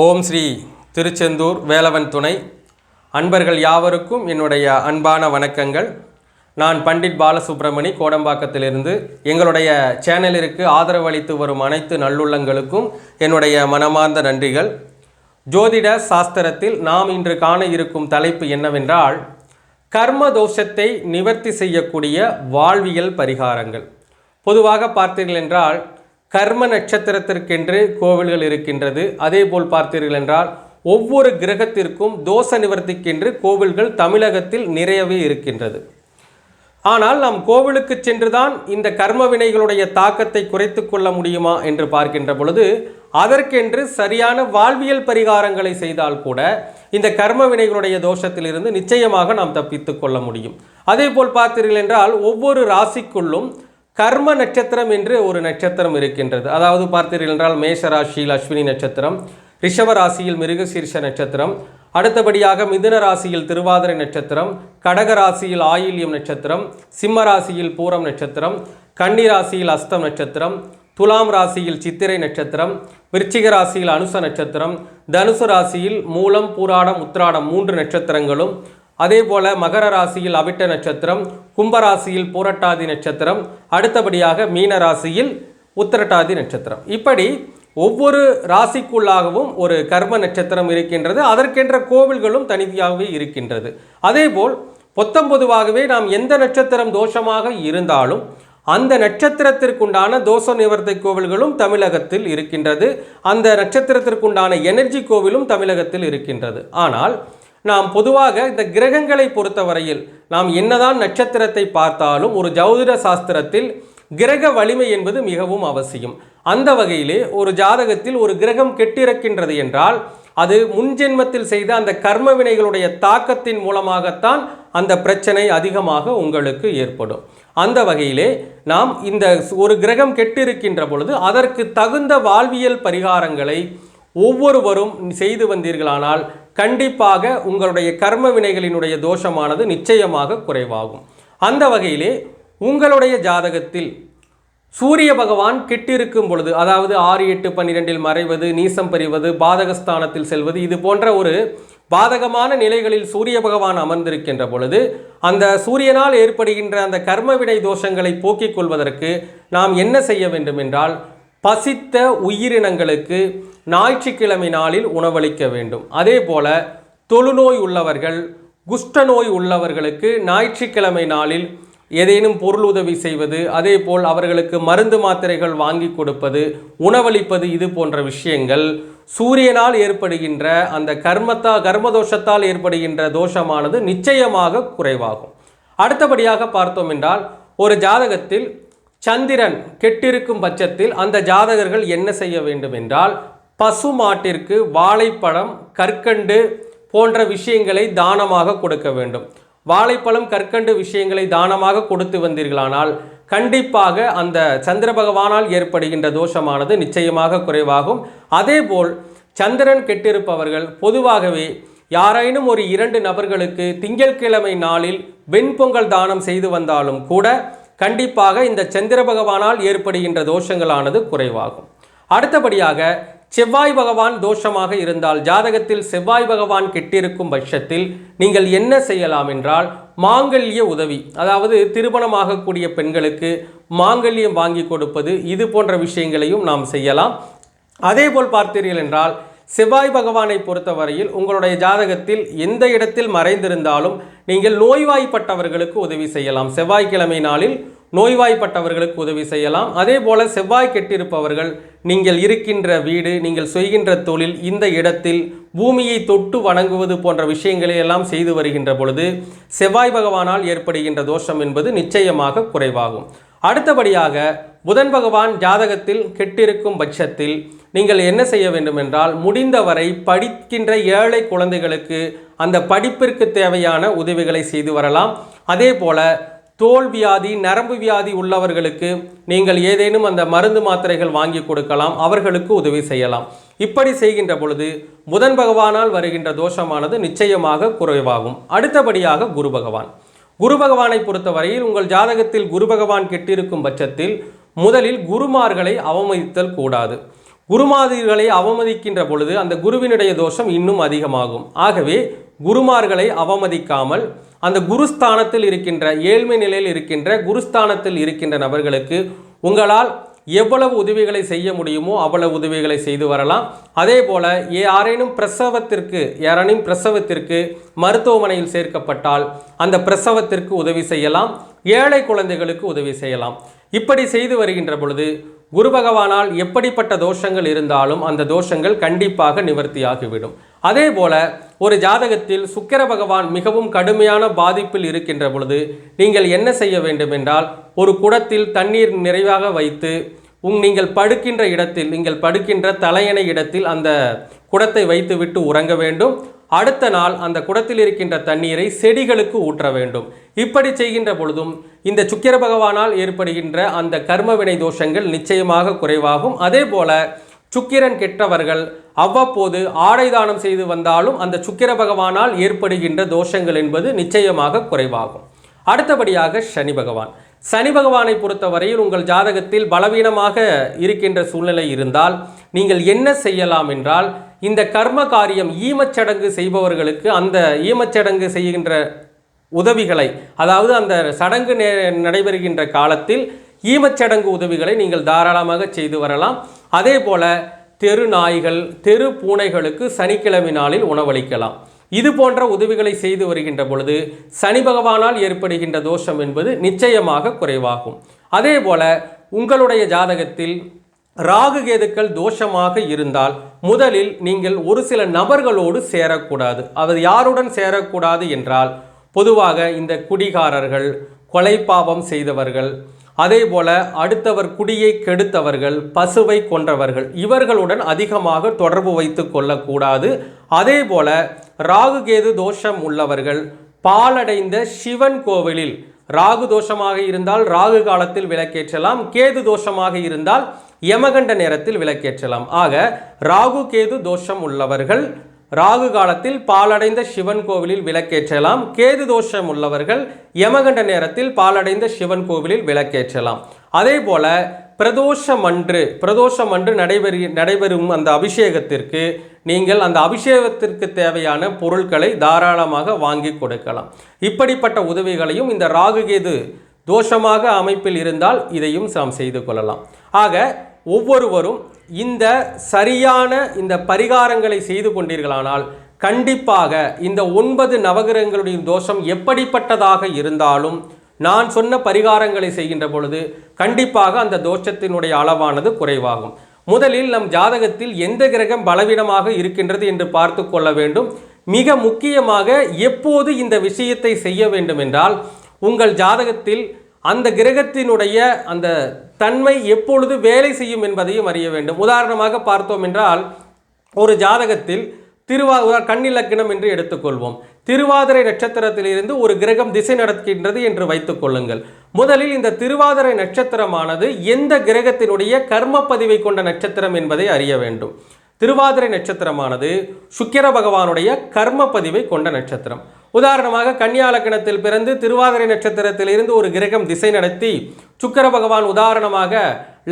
ஓம் ஸ்ரீ திருச்செந்தூர் வேலவன் துணை. அன்பர்கள் யாவருக்கும் என்னுடைய அன்பான வணக்கங்கள். நான் பண்டிட் பாலசுப்ரமணி கோடம்பாக்கத்திலிருந்து. எங்களுடைய சேனலிற்கு ஆதரவு அளித்து வரும் அனைத்து நல்லுள்ளங்களுக்கும் என்னுடைய மனமார்ந்த நன்றிகள். ஜோதிட சாஸ்திரத்தில் நாம் இன்று காண இருக்கும் தலைப்பு என்னவென்றால் கர்ம தோஷத்தை நிவர்த்தி செய்யக்கூடிய வாழ்வியல் பரிகாரங்கள். பொதுவாக பார்த்தீர்கள் என்றால் கர்ம நட்சத்திரத்திற்கென்று கோவில்கள் இருக்கின்றது. அதேபோல் பார்த்தீர்கள் என்றால் ஒவ்வொரு கிரகத்திற்கும் தோஷ நிவர்த்திக்கென்று கோவில்கள் தமிழகத்தில் நிறையவே இருக்கின்றது. ஆனால் நாம் கோவிலுக்கு சென்றுதான் இந்த கர்ம வினைகளுடைய தாக்கத்தை குறைத்து கொள்ள முடியுமா என்று பார்க்கின்ற பொழுது அதற்கென்று சரியான வாழ்வியல் பரிகாரங்களை செய்தால் கூட இந்த கர்ம வினைகளுடைய தோஷத்திலிருந்து நிச்சயமாக நாம் தப்பித்து கொள்ள முடியும். அதே போல் பார்த்தீர்கள் என்றால் ஒவ்வொரு ராசிக்குள்ளும் கர்ம நட்சத்திரம் என்று ஒரு நட்சத்திரம் இருக்கின்றது. அதாவது பார்த்தீர்கள் என்றால் மேஷ ராசியில் அஸ்வினி நட்சத்திரம் ரிஷப ராசியில் மிருகசீர்ஷ நட்சத்திரம் அடுத்தபடியாக மிதுன ராசியில் திருவாதிரை நட்சத்திரம் கடக ராசியில் ஆயில்யம் நட்சத்திரம் சிம்ம ராசியில் பூரம் நட்சத்திரம் கன்னி ராசியில் அஸ்தம் நட்சத்திரம் துலாம் ராசியில் சித்திரை நட்சத்திரம் விருச்சிக ராசியில் அனுச நட்சத்திரம் தனுசு ராசியில் மூலம் பூராடம் உத்ராடம் மூன்று நட்சத்திரங்களும் அதே போல மகர ராசியில் அவிட்ட நட்சத்திரம் கும்பராசியில் பூரட்டாதி நட்சத்திரம் அடுத்தபடியாக மீன ராசியில் உத்திரட்டாதி நட்சத்திரம். இப்படி ஒவ்வொரு ராசிக்குள்ளாகவும் ஒரு கர்ம நட்சத்திரம் இருக்கின்றது அதற்கென்ற கோவில்களும் தனித்தியாகவே இருக்கின்றது. அதேபோல் பொத்தம்பொதுவாகவே நாம் எந்த நட்சத்திரம் தோஷமாக இருந்தாலும் அந்த நட்சத்திரத்திற்குண்டான தோஷ நிவர்த்தி கோவில்களும் தமிழகத்தில் இருக்கின்றது. அந்த நட்சத்திரத்திற்குண்டான எனர்ஜி கோவிலும் தமிழகத்தில் இருக்கின்றது. ஆனால் நாம் பொதுவாக இந்த கிரகங்களை பொறுத்தவரையில் நாம் என்னதான் நட்சத்திரத்தை பார்த்தாலும் ஒரு ஜோதிட சாஸ்திரத்தில் கிரக வலிமை என்பது மிகவும் அவசியம். அந்த வகையிலே ஒரு ஜாதகத்தில் ஒரு கிரகம் கெட்டிருக்கின்றது என்றால் அது முன்ஜென்மத்தில் செய்த அந்த கர்ம வினைகளுடைய தாக்கத்தின் மூலமாகத்தான் அந்த பிரச்சனை அதிகமாக உங்களுக்கு ஏற்படும். அந்த வகையிலே நாம் இந்த ஒரு கிரகம் கெட்டிருக்கின்ற பொழுது அதற்கு தகுந்த வாழ்வியல் பரிகாரங்களை ஒவ்வொருவரும் செய்து வந்தீர்களானால் கண்டிப்பாக உங்களுடைய கர்ம வினைகளினுடைய தோஷமானது நிச்சயமாக குறைவாகும். அந்த வகையிலே உங்களுடைய ஜாதகத்தில் சூரிய பகவான் கெட்டிருக்கும் பொழுது அதாவது ஆறு எட்டு பன்னிரெண்டில் மறைவது நீசம் பெறுவது பாதகஸ்தானத்தில் செல்வது இது போன்ற ஒரு பாதகமான நிலைகளில் சூரிய பகவான் அமர்ந்திருக்கின்ற பொழுது அந்த சூரியனால் ஏற்படுகின்ற அந்த கர்ம வினை தோஷங்களை போக்கிக் கொள்வதற்கு நாம் என்ன செய்ய வேண்டும் என்றால் பசித்த உயிரினங்களுக்கு ஞாயிற்றுக்கிழமை நாளில் உணவளிக்க வேண்டும். அதே போல தொழுநோய் உள்ளவர்கள் குஷ்ட நோய் உள்ளவர்களுக்கு ஞாயிற்றுக்கிழமை நாளில் ஏதேனும் பொருள் உதவி செய்வது அதே போல் அவர்களுக்கு மருந்து மாத்திரைகள் வாங்கி கொடுப்பது உணவளிப்பது இது போன்ற விஷயங்கள் சூரியனால் ஏற்படுகின்ற அந்த கர்மத்தா கர்மதோஷத்தால் ஏற்படுகின்ற தோஷமானது நிச்சயமாக குறைவாகும். அடுத்தபடியாக பார்த்தோம் என்றால் ஒரு ஜாதகத்தில் சந்திரன் கெட்டிருக்கும் பட்சத்தில் அந்த ஜாதகர்கள் என்ன செய்ய வேண்டும் என்றால் பசு மாட்டிற்கு வாழைப்பழம் கற்கண்டு போன்ற விஷயங்களை தானமாக கொடுக்க வேண்டும். வாழைப்பழம் கற்கண்டு விஷயங்களை தானமாக கொடுத்து வந்தீர்களானால் கண்டிப்பாக அந்த சந்திர பகவானால் ஏற்படுகின்ற தோஷமானது நிச்சயமாக குறைவாகும். அதேபோல் சந்திரன் கெட்டிருப்பவர்கள் பொதுவாகவே யாரேனும் ஒரு இரண்டு நபர்களுக்கு திங்கட்கிழமை நாளில் வெண்பொங்கல் தானம் செய்து வந்தாலும் கூட கண்டிப்பாக இந்த சந்திர பகவானால் ஏற்படுகின்ற தோஷங்களானது குறைவாகும். அடுத்தபடியாக செவ்வாய் பகவான் தோஷமாக இருந்தால் ஜாதகத்தில் செவ்வாய் பகவான் கெட்டிருக்கும் பட்சத்தில் நீங்கள் என்ன செய்யலாம் என்றால் மாங்கல்ய உதவி அதாவது திருமணமாகக்கூடிய பெண்களுக்கு மாங்கல்யம் வாங்கி கொடுப்பது இது போன்ற விஷயங்களையும் நாம் செய்யலாம். அதேபோல் பார்த்தீர்கள் என்றால் செவ்வாய் பகவானை பொறுத்தவரையில் உங்களுடைய ஜாதகத்தில் எந்த இடத்தில் மறைந்திருந்தாலும் நீங்கள் நோய்வாய்ப்பட்டவர்களுக்கு உதவி செய்யலாம். செவ்வாய்க்கிழமை நாளில் நோய்வாய்ப்பட்டவர்களுக்கு உதவி செய்யலாம். அதே போல செவ்வாய் கெட்டிருப்பவர்கள் நீங்கள் இருக்கின்ற வீடு நீங்கள் செய்கின்ற தொழில் இந்த இடத்தில் பூமியை தொட்டு வணங்குவது போன்ற விஷயங்களை எல்லாம் செய்து வருகின்ற பொழுது செவ்வாய் பகவானால் ஏற்படுகின்ற தோஷம் என்பது நிச்சயமாக குறைவாகும். அடுத்தபடியாக புதன் பகவான் ஜாதகத்தில் கெட்டிருக்கும் பட்சத்தில் நீங்கள் என்ன செய்ய வேண்டும் என்றால் முடிந்தவரை படிக்கின்ற ஏழை குழந்தைகளுக்கு அந்த படிப்பிற்கு தேவையான உதவிகளை செய்து வரலாம். அதே போல தோல் வியாதி நரம்பு வியாதி உள்ளவர்களுக்கு நீங்கள் ஏதேனும் அந்த மருந்து மாத்திரைகள் வாங்கி கொடுக்கலாம் அவர்களுக்கு உதவி செய்யலாம். இப்படி செய்கின்ற பொழுது புதன் பகவானால் வருகின்ற தோஷமானது நிச்சயமாக குறைவாகும். அடுத்தபடியாக குரு பகவான். குரு பகவானை பொறுத்தவரையில் உங்கள் ஜாதகத்தில் குரு பகவான் கெட்டிருக்கும் பட்சத்தில் முதலில் குருமார்களை அவமதித்தல் கூடாது. குருமாதிரிகளை அவமதிக்கின்ற பொழுது அந்த குருவினுடைய தோஷம் இன்னும் அதிகமாகும். ஆகவே குருமார்களை அவமதிக்காமல் அந்த குருஸ்தானத்தில் இருக்கின்ற ஏழ்மை நிலையில் இருக்கின்ற குருஸ்தானத்தில் இருக்கின்ற நபர்களுக்கு உங்களால் எவ்வளவு உதவிகளை செய்ய முடியுமோ அவ்வளவு உதவிகளை செய்து வரலாம். அதே போல் யாரேனும் பிரசவத்திற்கு யாரேனும் பிரசவத்திற்கு மருத்துவமனையில் சேர்க்கப்பட்டால் அந்த பிரசவத்திற்கு உதவி செய்யலாம். ஏழை குழந்தைகளுக்கு உதவி செய்யலாம். இப்படி செய்து வருகின்ற பொழுது குரு பகவானால் எப்படிப்பட்ட தோஷங்கள் இருந்தாலும் அந்த தோஷங்கள் கண்டிப்பாக நிவர்த்தியாகிவிடும். அதே போல ஒரு ஜாதகத்தில் சுக்கிர பகவான் மிகவும் கடுமையான பாதிப்பில் இருக்கின்ற பொழுது நீங்கள் என்ன செய்ய வேண்டும் என்றால் ஒரு குடத்தில் தண்ணீர் நிறைவாக வைத்து உங் நீங்கள் படுக்கின்ற இடத்தில் நீங்கள் படுக்கின்ற தலையணை இடத்தில் அந்த குடத்தை வைத்துவிட்டு உறங்க வேண்டும். அடுத்த நாள் அந்த குடத்தில் இருக்கின்ற தண்ணீரை செடிகளுக்கு ஊற்ற வேண்டும். இப்படி செய்கின்ற பொழுதும் இந்த சுக்கிர பகவானால் ஏற்படுகின்ற அந்த கர்மவினை தோஷங்கள் நிச்சயமாக குறைவாகும். அதே போல சுக்கிரன் கெட்டவர்கள் அவ்வப்போது ஆடை தானம் செய்து வந்தாலும் அந்த சுக்கிர பகவானால் ஏற்படுகின்ற தோஷங்கள் என்பது நிச்சயமாக குறைவாகும். அடுத்தபடியாக சனி பகவான். சனி பகவானை பொறுத்தவரையில் உங்கள் ஜாதகத்தில் பலவீனமாக இருக்கின்ற சூழ்நிலை இருந்தால் நீங்கள் என்ன செய்யலாம் என்றால் இந்த கர்ம காரியம் ஈமச்சடங்கு செய்பவர்களுக்கு அந்த ஈமச்சடங்கு செய்கின்ற உதவிகளை அதாவது அந்த சடங்கு நே- நடைபெறுகின்ற காலத்தில் ஈமச்சடங்கு உதவிகளை நீங்கள் தாராளமாக செய்து வரலாம். அதே போல தெரு நாய்கள் தெரு பூனைகளுக்கு சனிக்கிழமை நாளில் உணவளிக்கலாம். இது போன்ற உதவிகளை செய்து வருகின்ற பொழுது சனி பகவானால் ஏற்படுகின்ற தோஷம் என்பது நிச்சயமாக குறைவாகும். அதே போல உங்களுடைய ஜாதகத்தில் ராகு கேதுக்கள் தோஷமாக இருந்தால் முதலில் நீங்கள் ஒரு சில நபர்களோடு சேரக்கூடாது. அவர் யாருடன் சேரக்கூடாது என்றால் பொதுவாக இந்த குடிகாரர்கள் கொலை பாவம் செய்தவர்கள் அதேபோல அடுத்தவர் குடியை கெடுத்தவர்கள் பசுவை கொன்றவர்கள் இவர்களுடன் அதிகமாக தொடர்பு வைத்து கொள்ளக்கூடாது. அதே போல ராகு கேது தோஷம் உள்ளவர்கள் பாலடைந்த சிவன் கோவிலில் ராகு தோஷமாக இருந்தால் ராகு காலத்தில் விளக்கேற்றலாம் கேது தோஷமாக இருந்தால் யமகண்ட நேரத்தில் விளக்கேற்றலாம். ஆக ராகு கேது தோஷம் உள்ளவர்கள் ராகு காலத்தில் பாலடைந்த சிவன் கோவிலில் விளக்கேற்றலாம். கேது தோஷம் உள்ளவர்கள் யமகண்ட நேரத்தில் பாலடைந்த சிவன் கோவிலில் விளக்கேற்றலாம். அதே போல பிரதோஷம் அன்று பிரதோஷம் அன்று நடைபெறு நடைபெறும் அந்த அபிஷேகத்திற்கு நீங்கள் அந்த அபிஷேகத்திற்கு தேவையான பொருட்களை தாராளமாக வாங்கி கொடுக்கலாம். இப்படிப்பட்ட உதவிகளையும் இந்த ராகுகேது தோஷமாக அமைப்பில் இருந்தால் இதையும் நாம் செய்து கொள்ளலாம். ஆக ஒவ்வொருவரும் இந்த சரியான இந்த பரிகாரங்களை செய்து கொண்டீர்களானால் கண்டிப்பாக இந்த ஒன்பது நவகிரகங்களுடைய தோஷம் எப்படிப்பட்டதாக இருந்தாலும் நான் சொன்ன பரிகாரங்களை செய்கின்ற பொழுது கண்டிப்பாக அந்த தோஷத்தினுடைய அளவானது குறைவாகும். முதலில் நம் ஜாதகத்தில் எந்த கிரகம் பலவீனமாக இருக்கின்றது என்று பார்த்து கொள்ள வேண்டும். மிக முக்கியமாக எப்போது இந்த விஷயத்தை செய்ய வேண்டும் என்றால் உங்கள் ஜாதகத்தில் அந்த கிரகத்தினுடைய அந்த தன்மை எப்பொழுது வேலை செய்யும் என்பதையும் அறிய வேண்டும். உதாரணமாக பார்த்தோம் என்றால் ஒரு ஜாதகத்தில் திருவா கண்ணிலக்கணம் என்று எடுத்துக்கொள்வோம். திருவாதிரை நட்சத்திரத்திலிருந்து ஒரு கிரகம் திசை நடக்கின்றது என்று வைத்துக் கொள்ளுங்கள். முதலில் இந்த திருவாதிரை நட்சத்திரமானது எந்த கிரகத்தினுடைய கர்ம பதிவை கொண்ட நட்சத்திரம் என்பதை அறிய வேண்டும். திருவாதிரை நட்சத்திரமானது சுக்கிர பகவானுடைய கர்ம பதிவை கொண்ட நட்சத்திரம். உதாரணமாக கன்னியாலக்னத்தில் பிறந்து திருவாதிரை நட்சத்திரத்திலிருந்து ஒரு கிரகம் திசை நடத்தி சுக்கர பகவான் உதாரணமாக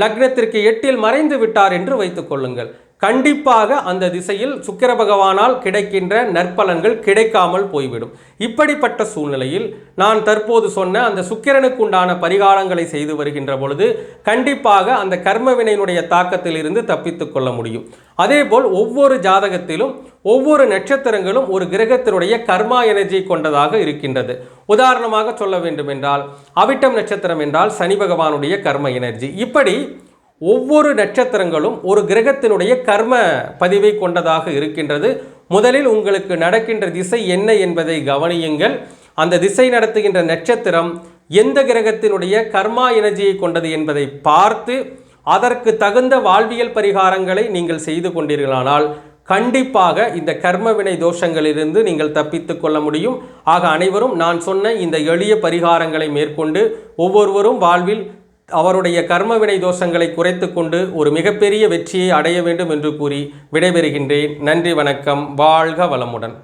லக்னத்திற்கு எட்டில் மறைந்து விட்டார் என்று வைத்துக் கொள்ளுங்கள். கண்டிப்பாக அந்த திசையில் சுக்கிர பகவானால் கிடைக்கின்ற நற்பலன்கள் கிடைக்காமல் போய்விடும். இப்படிப்பட்ட சூழ்நிலையில் நான் தற்போது சொன்ன அந்த சுக்கிரனுக்கு உண்டான பரிகாரங்களை செய்து வருகின்ற பொழுது கண்டிப்பாக அந்த கர்மவினையினுடைய தாக்கத்திலிருந்து தாக்கத்தில் தப்பித்துக் கொள்ள முடியும். அதேபோல் ஒவ்வொரு ஜாதகத்திலும் ஒவ்வொரு நட்சத்திரங்களும் ஒரு கிரகத்தினுடைய கர்மா எனர்ஜி கொண்டதாக இருக்கின்றது. உதாரணமாக சொல்ல வேண்டும் என்றால் அவிட்டம் நட்சத்திரம் என்றால் சனி பகவானுடைய கர்ம எனர்ஜி. இப்படி ஒவ்வொரு நட்சத்திரங்களும் ஒரு கிரகத்தினுடைய கர்ம பதிவை கொண்டதாக இருக்கின்றது. முதலில் உங்களுக்கு நடக்கின்ற திசை என்ன என்பதை கவனியுங்கள். அந்த திசை நடத்துகின்ற நட்சத்திரம் எந்த கிரகத்தினுடைய கர்மா எனர்ஜியை கொண்டது என்பதை பார்த்து அதற்கு தகுந்த வாழ்வியல் பரிகாரங்களை நீங்கள் செய்து கொண்டீர்களானால் கண்டிப்பாக இந்த கர்ம வினை தோஷங்களிலிருந்து நீங்கள் தப்பித்து கொள்ள முடியும். ஆக அனைவரும் நான் சொன்ன இந்த எளிய பரிகாரங்களை மேற்கொண்டு ஒவ்வொருவரும் வாழ்வில் அவருடைய கர்மவினை தோஷங்களை குறைத்து கொண்டு ஒரு மிகப்பெரிய வெற்றியை அடைய வேண்டும் என்று கூறி விடைபெறுகின்றேன். நன்றி வணக்கம். வாழ்க வளமுடன்.